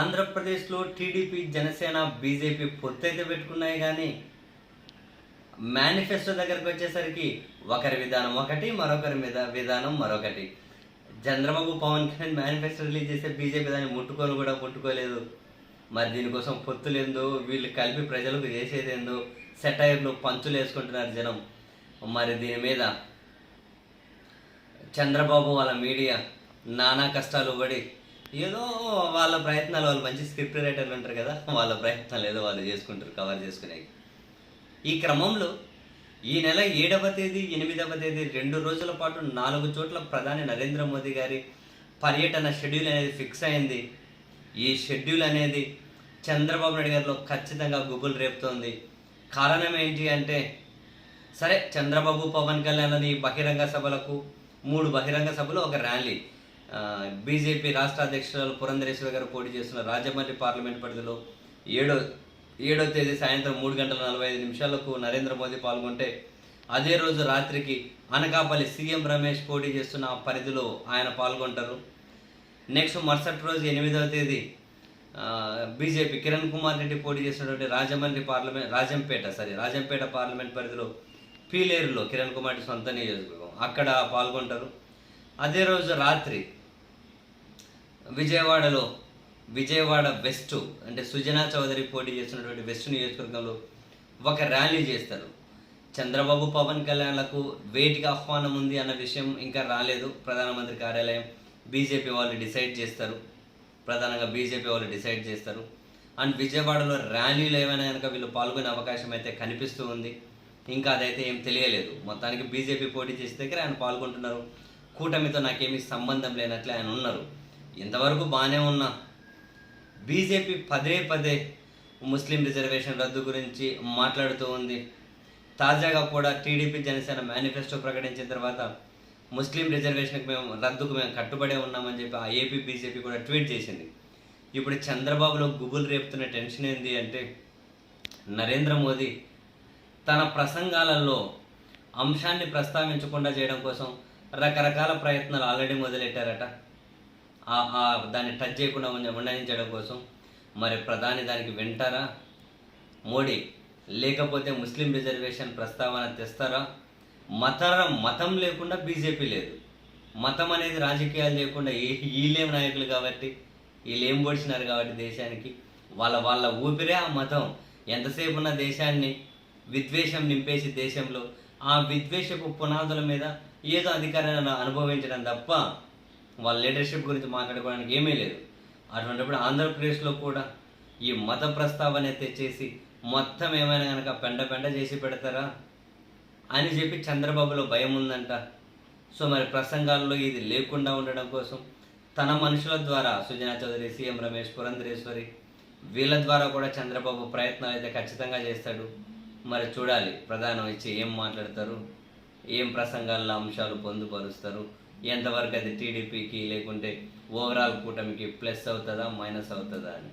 ఆంధ్రప్రదేశ్లో TDP Janasena BJP పొత్తైతే పెట్టుకున్నాయి కానీ మేనిఫెస్టో దగ్గరకు వచ్చేసరికి ఒకరి విధానం ఒకటి మరొకరి మీద విధానం మరొకటి. చంద్రబాబు పవన్ కళ్యాణ్ మేనిఫెస్టో రిలీజ్ చేస్తే బీజేపీ దాన్ని ముట్టుకొని కూడా ముట్టుకోలేదు. మరి దీనికోసం పొత్తులేందో వీళ్ళు కలిపి ప్రజలకు చేసేదేందో సెటైర్లు పంచులు వేసుకుంటున్నారు జనం. మరి దీని మీద చంద్రబాబు వాళ్ళ మీడియా నానా కష్టాలు పడి ఏదో వాళ్ళ ప్రయత్నాలు వాళ్ళు మంచి స్క్రిప్ట్ రైటర్లు ఉంటారు కదా వాళ్ళ ప్రయత్నాలు ఏదో వాళ్ళు చేసుకుంటారు కవర్ చేసుకునే. ఈ క్రమంలో ఈ నెల ఏడవ తేదీ ఎనిమిదవ తేదీ రెండు రోజుల పాటు నాలుగు చోట్ల ప్రధాని నరేంద్ర మోదీ గారి పర్యటన షెడ్యూల్ అనేది ఫిక్స్ అయింది. ఈ షెడ్యూల్ అనేది చంద్రబాబు నాయుడు గారిలో ఖచ్చితంగా గుబులు రేపుతోంది. కారణం ఏంటి అంటే సరే చంద్రబాబు పవన్ కళ్యాణ్ అని బహిరంగ సభలకు మూడు బహిరంగ సభలు ఒక ర్యాలీ బీజేపీ రాష్ట్ర అధ్యక్షురాలు పురంధరేశ్వరి గారు పోటీ చేస్తున్న రాజమండ్రి పార్లమెంట్ పరిధిలో ఏడో ఏడో తేదీ సాయంత్రం మూడు గంటల నలభై ఐదు నిమిషాలకు నరేంద్ర మోదీ పాల్గొంటే అదే రోజు రాత్రికి అనకాపల్లి సీఎం రమేష్ పోటీ చేస్తున్న పరిధిలో ఆయన పాల్గొంటారు. నెక్స్ట్ మరుసటి రోజు ఎనిమిదవ తేదీ బీజేపీ కిరణ్ కుమార్ రెడ్డి పోటీ చేసినటువంటి Rajahmundry parliament Rajampet sorry Rajampet parliament పరిధిలో పీలేరులో కిరణ్ కుమార్ రెడ్డి సొంత నియోజకవర్గం అక్కడ పాల్గొంటారు. అదే రోజు రాత్రి విజయవాడలో విజయవాడ వెస్ట్ అంటే సుజనా చౌదరి పోటీ చేస్తున్నటువంటి వెస్ట్ నియోజకవర్గంలో ఒక ర్యాలీ చేస్తారు. చంద్రబాబు పవన్ కళ్యాణ్లకు వేటికి ఆహ్వానం ఉంది అన్న విషయం ఇంకా రాలేదు. ప్రధానమంత్రి కార్యాలయం బీజేపీ వాళ్ళు డిసైడ్ చేస్తారు. ప్రధానంగా బీజేపీ వాళ్ళు డిసైడ్ చేస్తారు. అండ్ విజయవాడలో ర్యాలీలు ఏమైనా కనుక వీళ్ళు పాల్గొనే అవకాశం అయితే కనిపిస్తూ ఉంది. ఇంకా అదైతే ఏం తెలియలేదు. మొత్తానికి బీజేపీ పోటీ చేసే దగ్గర ఆయన పాల్గొంటున్నారు. కూటమితో నాకేమీ సంబంధం లేనట్లే ఆయన ఉన్నారు. ఇంతవరకు బాగానే ఉన్నా. బీజేపీ పదే పదే ముస్లిం రిజర్వేషన్ రద్దు గురించి మాట్లాడుతూ ఉంది. తాజాగా కూడా టీడీపీ జనసేన మేనిఫెస్టో ప్రకటించిన తర్వాత ముస్లిం రిజర్వేషన్కి మేము రద్దుకు మేము కట్టుబడే ఉన్నామని చెప్పి ఆ ఏపీ బీజేపీ కూడా ట్వీట్ చేసింది. ఇప్పుడు చంద్రబాబులో గుబులు రేపుతున్న టెన్షన్ ఏంటి అంటే నరేంద్ర మోదీ తన ప్రసంగాలలో అంశాన్ని ప్రస్తావించకుండా చేయడం కోసం రకరకాల ప్రయత్నాలు ఆల్రెడీ మొదలెట్టారట. దాన్ని టచ్ చేయకుండా ఉండనించడం కోసం. మరి ప్రధాని దానికి వింటారా? మోడీ లేకపోతే ముస్లిం రిజర్వేషన్ ప్రస్తావన తెస్తారా? మత మతం లేకుండా బీజేపీ లేదు. మతం అనేది రాజకీయాలు లేకుండా ఏ వీళ్ళేం నాయకులు కాబట్టి వీళ్ళు ఏం పొడిచినారు కాబట్టి దేశానికి? వాళ్ళ వాళ్ళ ఊపిరే ఆ మతం. ఎంతసేపు ఉన్న దేశాన్ని విద్వేషం నింపేసి దేశంలో ఆ విద్వేషపు పునాదుల మీద ఏదో అధికారాన్ని అనుభవించడం తప్ప వాళ్ళ లీడర్షిప్ గురించి మాట్లాడుకోవడానికి ఏమీ లేదు. అటువంటిప్పుడు ఆంధ్రప్రదేశ్లో కూడా ఈ మత ప్రస్తావన తెచ్చేసి మొత్తం ఏమైనా కనుక పెండ పెండ చేసి పెడతారా అని చెప్పి చంద్రబాబులో భయం ఉందంట. సో మరి ప్రసంగాల్లో ఇది లేకుండా ఉండడం కోసం తన మనుషుల ద్వారా సుజనా చౌదరి సీఎం రమేష్ పురంధరేశ్వరి వీళ్ళ ద్వారా కూడా చంద్రబాబు ప్రయత్నాలు అయితే ఖచ్చితంగా చేస్తాడు. మరి చూడాలి ప్రధానం ఇచ్చి ఏం మాట్లాడతారు ఏం ప్రసంగాల్లో అంశాలు పొందుపరుస్తారు ఎంతవరకు అది టీడీపీకి లేకుంటే ఓవరాల్ కూటమికి ప్లస్ అవుతుందా మైనస్ అవుతుందా అని.